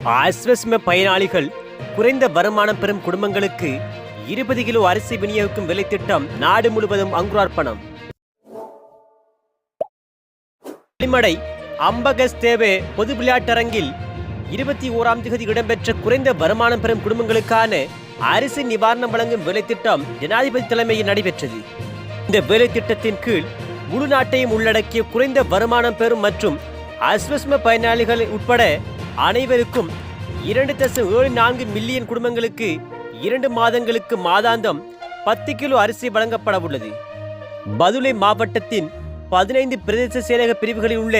ஆஸ்வஸ்ம பயனாளிகள் குறைந்த வருமானம் பெறும் குடும்பங்களுக்கு இருபது கிலோ அரிசி விநியோகிக்கும் விலை திட்டம் நாடு முழுவதும் அங்குரார்ப்பணம். வெளிமடை அம்பகஸ் தேவே பொது விளையாட்டரங்கில் இருபத்தி ஓராம் தேதி இடம்பெற்ற குறைந்த வருமானம் பெறும் குடும்பங்களுக்கான அரிசி நிவாரணம் வழங்கும் விலை திட்டம் ஜனாதிபதி தலைமையில் நடைபெற்றது. இந்த வேலை திட்டத்தின் கீழ் முழு நாட்டையும் உள்ளடக்கிய குறைந்த வருமானம் பெறும் மற்றும் அஸ்வஸ்ம பயனாளிகள் உட்பட அனைவருக்கும் இரண்டு தசம் ஏழு நான்கு மில்லியன் குடும்பங்களுக்கு இரண்டு மாதங்களுக்கு மாதாந்தம் பத்து கிலோ அரிசி வழங்கப்பட உள்ளது. பதுளை மாவட்டத்தின் பதினைந்து பிரதேச செயலக பிரிவுகளில் உள்ள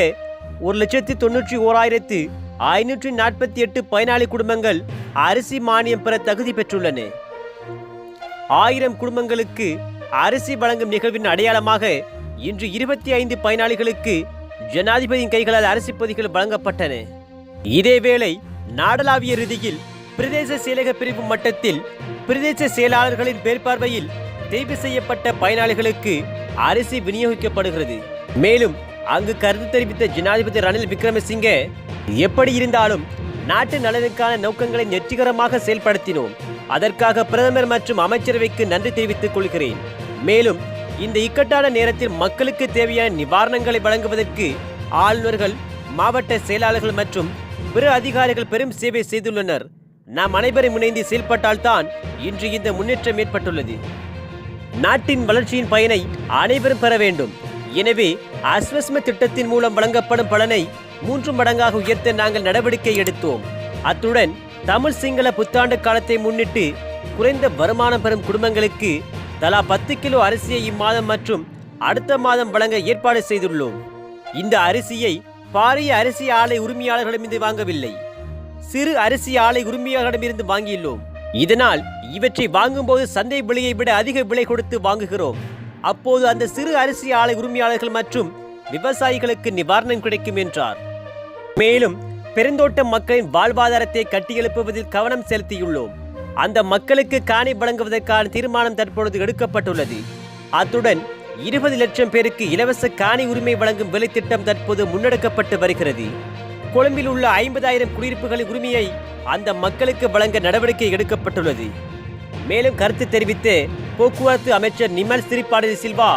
ஒரு லட்சத்தி தொண்ணூற்றி ஓராயிரத்து ஐநூற்றி நாற்பத்தி எட்டு பயனாளி குடும்பங்கள் அரிசி மானியம் பெற தகுதி பெற்றுள்ளன. ஆயிரம் குடும்பங்களுக்கு அரிசி வழங்கும் நிகழ்வின் அடையாளமாக இன்று இருபத்தி ஐந்து பயனாளிகளுக்கு ஜனாதிபதியின் கைகளால் அரிசி பொதிகள் வழங்கப்பட்டன. இதேவேளை நாடளாவிய ரீதியில் பிரதேச செயலக பிரிவு மட்டத்தில் பிரதேச செயலாளர்களின் மேற்பார்வையில் தேர்வு செய்யப்பட்ட பயனாளிகளுக்கு அரிசி விநியோகிக்கப்படுகிறது. மேலும் அங்கு கருத்து தெரிவித்த ஜனாதிபதி ரணில் விக்ரமசிங்கே எப்படி இருந்தாலும் நாட்டு நலனுக்கான நோக்கங்களை வெற்றிகரமாக செயல்படுத்தினோம். அதற்காக பிரதமர் மற்றும் அமைச்சரவைக்கு நன்றி தெரிவித்துக் கொள்கிறேன். மேலும் இந்த இக்கட்டான நேரத்தில் மக்களுக்கு தேவையான நிவாரணங்களை வழங்குவதற்கு ஆளுநர்கள் மாவட்ட செயலாளர்கள் மற்றும் பிற அதிகாரிகள் பெரும் சேவை செய்துள்ளனர். நாம் அனைவரும் இணைந்து செயல்பட்டால்தான் இன்று இந்த முன்னேற்றம் ஏற்பட்டுள்ளது. நாட்டின் வளர்ச்சியின் பயனை அனைவரும் பெற வேண்டும். எனவே அஸ்வஸ்ம திட்டத்தின் மூலம் வழங்கப்படும் பலனை மூன்று மடங்காக உயர்த்த நாங்கள் நடவடிக்கை எடுத்தோம். அத்துடன் தமிழ் சிங்கள புத்தாண்டு காலத்தை முன்னிட்டு குறைந்த வருமானம் பெறும் குடும்பங்களுக்கு தலா பத்து கிலோ அரிசியை இம்மாதம் மற்றும் அடுத்த மாதம் வழங்க ஏற்பாடு செய்துள்ளோம். இந்த அரிசியை பாரிய அரிசி ஆலை உரிமையாளர்களிடமிருந்து வாங்கவில்லை. சிறு அரிசி ஆலை உரிமையாளர்களிடமிருந்து வாங்கியுள்ளோம். இதனால் இவற்றை வாங்கும்போது சந்தை விலையை விட அதிக விலை கொடுத்து வாங்குகிறோம். அப்போது அந்த சிறு அரிசி ஆலை உரிமையாளர்கள் மற்றும் விவசாயிகளுக்கு நிவாரணம் கிடைக்கும் என்றார். மேலும் பெருந்தோட்ட மக்களின் வாழ்வாதாரத்தை கட்டியெழுப்புவதில் கவனம் செலுத்தியுள்ளோம். அந்த மக்களுக்கு காணி வழங்குவதற்கான தீர்மானம் தற்பொழுது எடுக்கப்பட்டுள்ளது. அத்துடன் இருபது லட்சம் பேருக்கு இலவச காணி உரிமை வழங்கும் விலைத்திட்டம் திட்டம் தற்போது முன்னெடுக்கப்பட்டு வருகிறது. கொழும்பில் உள்ள ஐம்பதாயிரம் குடியிருப்புகளின் உரிமையை அந்த மக்களுக்கு வழங்க நடவடிக்கை எடுக்கப்பட்டுள்ளது. மேலும் கருத்து தெரிவித்து போக்குவரத்து அமைச்சர் நிமல் சிறிபாடி சில்வா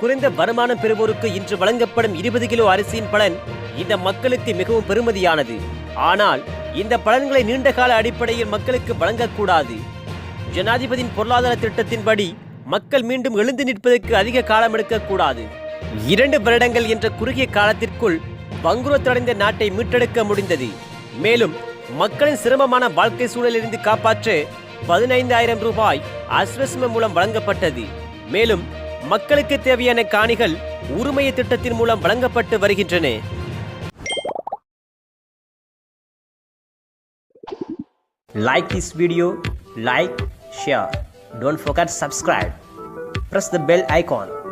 குறைந்த வருமானம் பெறுவோருக்கு இன்று வழங்கப்படும் இருபது கிலோ அரிசியின் பலன் இந்த மக்களுக்கு மிகவும் பெருமதியானது. ஆனால் இந்த பலன்களை நீண்டகால அடிப்படையில் மக்களுக்கு வழங்கக்கூடாது. ஜனாதிபதியின் பொருளாதார திட்டத்தின்படி மக்கள் மீண்டும் எழுந்து நிற்பதற்கு அதிக காலம் எடுக்கக்கூடாது. இரண்டு வருடங்கள் என்ற குறுகிய காலத்திற்குள் பங்குரத்தடைந்த நாட்டை மீட்டெடுக்க முடிந்தது. மேலும் மக்களின் சிரமமான வாழ்க்கை சூழலிலிருந்து காப்பாற்ற பதினைந்தாயிரம் ரூபாய் அஸ்வஸ்ம மூலம் வழங்கப்பட்டது. மேலும் மக்களுக்கு தேவையான காணிகள் உரிமைய திட்டத்தின் மூலம் வழங்கப்பட்டு வருகின்றன. Like this video, like, share. Don't forget subscribe. Press the bell icon